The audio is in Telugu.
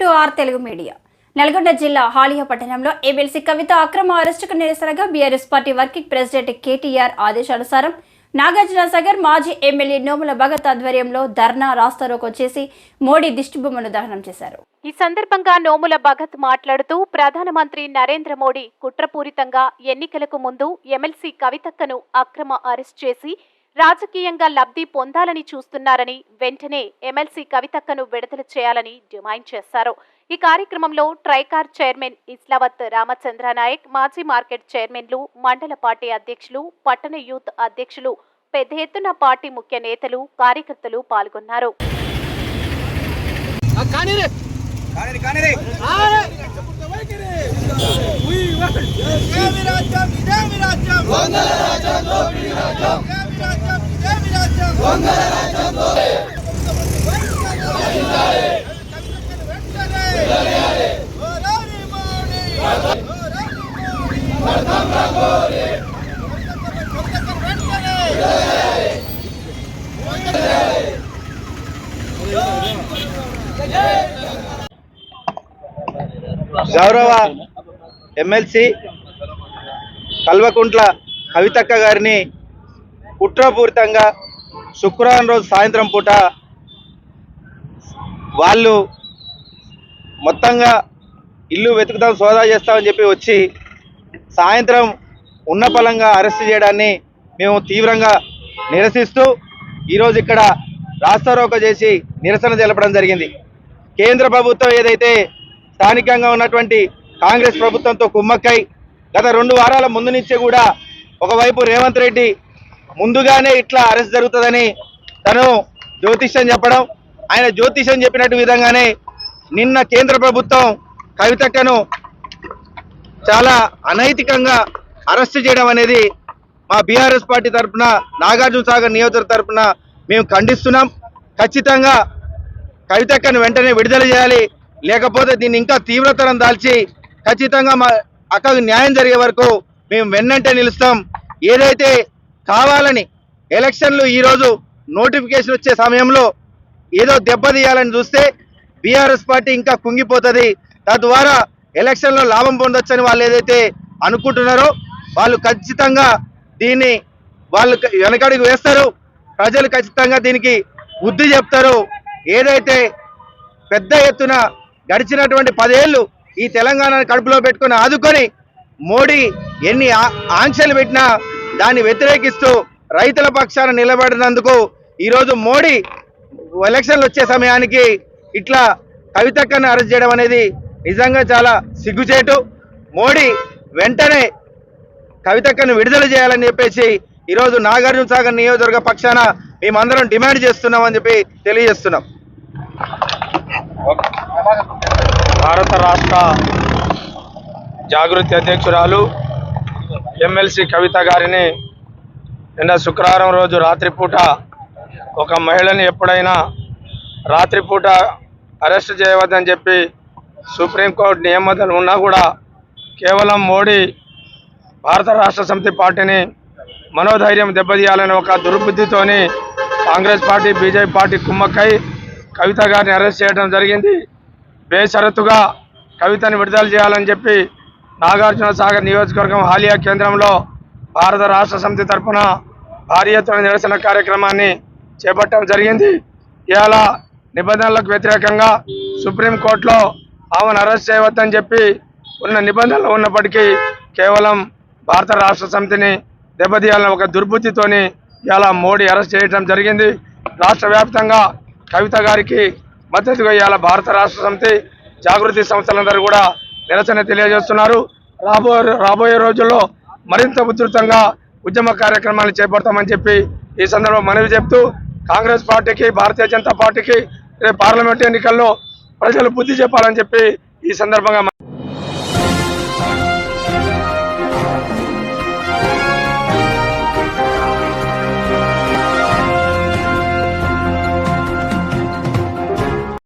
To R Telugu media. Nalgonda జిల్లా హాలియా పట్టణంలో ఎమ్మెల్సీ కవిత అక్రమ అరెస్టుకు నిరసనగా BRS party working president KTR ఆదేశానుసారం నాగార్జున సాగర్ మాజీ ఎమ్మెల్యే నోముల భగత్ ఆధ్వర్యంలో ధర్నా రాస్తారోకు వచ్చేసి మోడీ దిష్టిబొమ్మను దహనం చేశారు. ఈ సందర్భంగా నోముల భగత్ మాట్లాడుతూ ప్రధానమంత్రి నరేంద్ర మోడీ కుట్రపూరితంగా ఎన్నికలకు ముందు ఎమ్మెల్సీ కవితక్కను అక్రమ అరెస్ట్ చేసి రాజకీయంగా లబ్ధి పొందాలని చూస్తున్నారని వెంటనే ఎమ్మెల్సీ కవితక్కను విడుదల చేయాలని డిమాండ్ చేశారు. ఈ కార్యక్రమంలో ట్రైకార్ చైర్మన్ ఇస్లావత్ రామచంద్ర నాయక్ మాజీ మార్కెట్ చైర్మన్లు మండల పార్టీ అధ్యక్షులు పట్టణ యూత్ అధ్యక్షులు పెద్ద ఎత్తున పార్టీ ముఖ్య నేతలు కార్యకర్తలు పాల్గొన్నారు. కానీరే! కానిరి కానిరి! ఇదేమి రాజ్యం ఇదేమి రాజ్యం వందల రాజ్యం దోపిడీ రాజ్యం ఇదేమి రాజ్యం ఇదేమి రాజ్యం వందల రాజ్యం దోపిడీ గౌరవ ఎమ్మెల్సీ కల్వకుంట్ల కవితక్క గారిని కుట్రపూరితంగా శుక్రవారం రోజు సాయంత్రం పూట వాళ్ళు మొత్తంగా ఇల్లు వెతుకుతాం సోదా చేస్తామని చెప్పి వచ్చి సాయంత్రం ఉన్న పలంగా అరెస్ట్ చేయడాన్ని మేము తీవ్రంగా నిరసిస్తూ ఈరోజు ఇక్కడ రాస్తారోక చేసి నిరసన తెలపడం జరిగింది. కేంద్ర ప్రభుత్వం ఏదైతే స్థానికంగా ఉన్నటువంటి కాంగ్రెస్ ప్రభుత్వంతో కుమ్మక్కై గత రెండు వారాల ముందు నుంచే కూడా ఒకవైపు రేవంత్ రెడ్డి ముందుగానే ఇట్లా అరెస్ట్ జరుగుతుందని తను జ్యోతిష్యం చెప్పడం ఆయన జ్యోతిష్యం చెప్పినట్టు విధంగానే నిన్న కేంద్ర ప్రభుత్వం కవితక్కను చాలా అనైతికంగా అరెస్ట్ చేయడం అనేది మా బీఆర్ఎస్ పార్టీ తరఫున నాగార్జున సాగర్ నియోజకవర్గ తరఫున మేము ఖండిస్తున్నాం. ఖచ్చితంగా కవితక్కను వెంటనే విడుదల చేయాలి. లేకపోతే దీన్ని ఇంకా తీవ్రతరం దాల్చి ఖచ్చితంగా మా అక్కకు న్యాయం జరిగే వరకు మేము వెన్నంటే నిలుస్తాం. ఏదైతే కావాలని ఎలక్షన్లు ఈరోజు నోటిఫికేషన్ వచ్చే సమయంలో ఏదో దెబ్బతీయాలని చూస్తే బీఆర్ఎస్ పార్టీ ఇంకా కుంగిపోతుంది. తద్వారా ఎలక్షన్లో లాభం పొందొచ్చని వాళ్ళు ఏదైతే అనుకుంటున్నారో వాళ్ళు ఖచ్చితంగా దీన్ని వాళ్ళు వెనకడుగు వేస్తారు. ప్రజలు ఖచ్చితంగా దీనికి బుద్ధి చెప్తారు. ఏదైతే పెద్ద ఎత్తున గడిచినటువంటి పదేళ్ళు ఈ తెలంగాణను కడుపులో పెట్టుకుని ఆదుకొని మోడీ ఎన్ని ఆంక్షలు పెట్టినా దాన్ని వ్యతిరేకిస్తూ రైతుల పక్షాన నిలబడినందుకు ఈరోజు మోడీ ఎలక్షన్లు వచ్చే సమయానికి ఇట్లా కవితక్కను అరెస్ట్ చేయడం అనేది నిజంగా చాలా సిగ్గుచేటు. మోడీ వెంటనే కవితక్కను విడుదల చేయాలని చెప్పేసి ఈరోజు నాగార్జున సాగర్ నియోజకవర్గ పక్షాన మేమందరం డిమాండ్ చేస్తున్నామని చెప్పి తెలియజేస్తున్నాం. భారత రాష్ట్ర జాగృతి అధ్యక్షురాలు ఎమ్మెల్సీ కవిత గారిని నిన్న శుక్రవారం రోజు రాత్రిపూట ఒక మహిళని ఎప్పుడైనా రాత్రిపూట అరెస్ట్ చేయవద్దని చెప్పి సుప్రీంకోర్టు నియమతలు ఉన్నా కూడా కేవలం మోడీ భారత రాష్ట్ర సమితి పార్టీని మనోధైర్యం దెబ్బతీయాలని ఒక దుర్బుద్ధితోని కాంగ్రెస్ పార్టీ బీజేపీ పార్టీ కుమ్మక్కై కవిత గారిని అరెస్ట్ చేయడం జరిగింది. బేషరతుగా కవితని విడుదల చేయాలని చెప్పి నాగార్జున సాగర్ నియోజకవర్గం హాలియా కేంద్రంలో భారత రాష్ట్ర సమితి తరఫున భారీ ఎత్తున నిరసన కార్యక్రమాన్ని చేపట్టడం జరిగింది. ఇవాళ నిబంధనలకు వ్యతిరేకంగా సుప్రీంకోర్టులో ఆమెను అరెస్ట్ చేయవద్దని చెప్పి ఉన్న నిబంధనలు ఉన్నప్పటికీ కేవలం భారత రాష్ట్ర సమితిని దెబ్బతీయాలని ఒక దుర్బుద్ధితోని ఇవాళ మోడీ అరెస్ట్ చేయడం జరిగింది. రాష్ట్ర వ్యాప్తంగా కవిత గారికి మద్దతుగా ఇవాళ భారత రాష్ట్ర సమితి జాగృతి సంస్థలందరూ కూడా నిరసన తెలియజేస్తున్నారు. రాబోయే రాబోయే రోజుల్లో మరింత ఉధృతంగా ఉద్యమ కార్యక్రమాలు చేపడతామని చెప్పి ఈ సందర్భంగా మనవి చెప్తూ కాంగ్రెస్ పార్టీకి భారతీయ జనతా పార్టీకి రేపు పార్లమెంట్ ఎన్నికల్లో ప్రజలు బుద్ధి చెప్పాలని చెప్పి ఈ సందర్భంగా